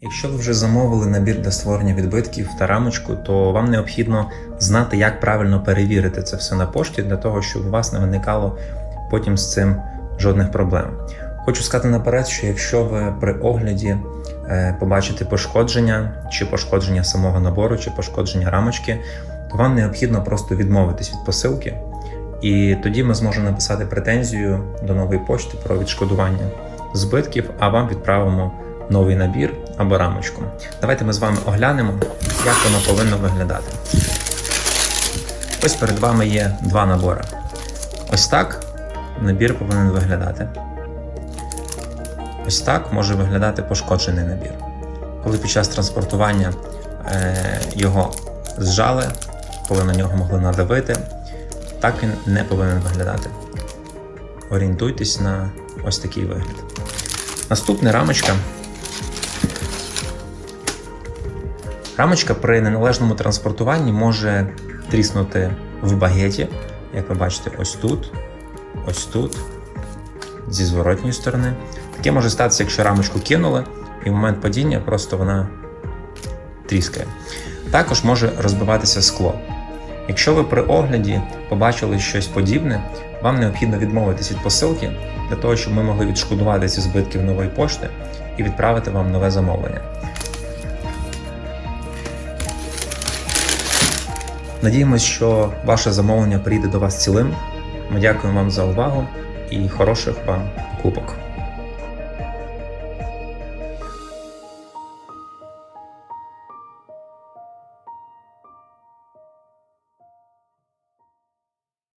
Якщо ви вже замовили набір для створення відбитків та рамочку, то вам необхідно знати, як правильно перевірити це все на пошті, для того, щоб у вас не виникало потім з цим жодних проблем. Хочу сказати наперед, що якщо ви при огляді е, побачите пошкодження, чи пошкодження самого набору, чи пошкодження рамочки, то вам необхідно просто відмовитись від посилки, і тоді ми зможемо написати претензію до нової пошти про відшкодування збитків, а вам відправимо новий набір або рамочку. Давайте ми з вами оглянемо, як воно повинно виглядати. Ось перед вами є два набори. Ось так набір повинен виглядати. Ось так може виглядати пошкоджений набір. Коли під час транспортування е, його зжали, коли на нього могли надавити, так він не повинен виглядати. Орієнтуйтесь на ось такий вигляд. Наступна рамочка. Рамочка при неналежному транспортуванні може тріснути в багеті, як ви бачите, ось тут, ось тут, зі зворотньої сторони. Таке може статися, якщо рамочку кинули, і в момент падіння просто вона тріскає. Також може розбиватися скло. Якщо ви при огляді побачили щось подібне, вам необхідно відмовитись від посилки для того, щоб ми могли відшкодувати ці збитки в нової пошти і відправити вам нове замовлення. Надіємось, що ваше замовлення прийде до вас цілим. Ми дякуємо вам за увагу і хороших вам покупок.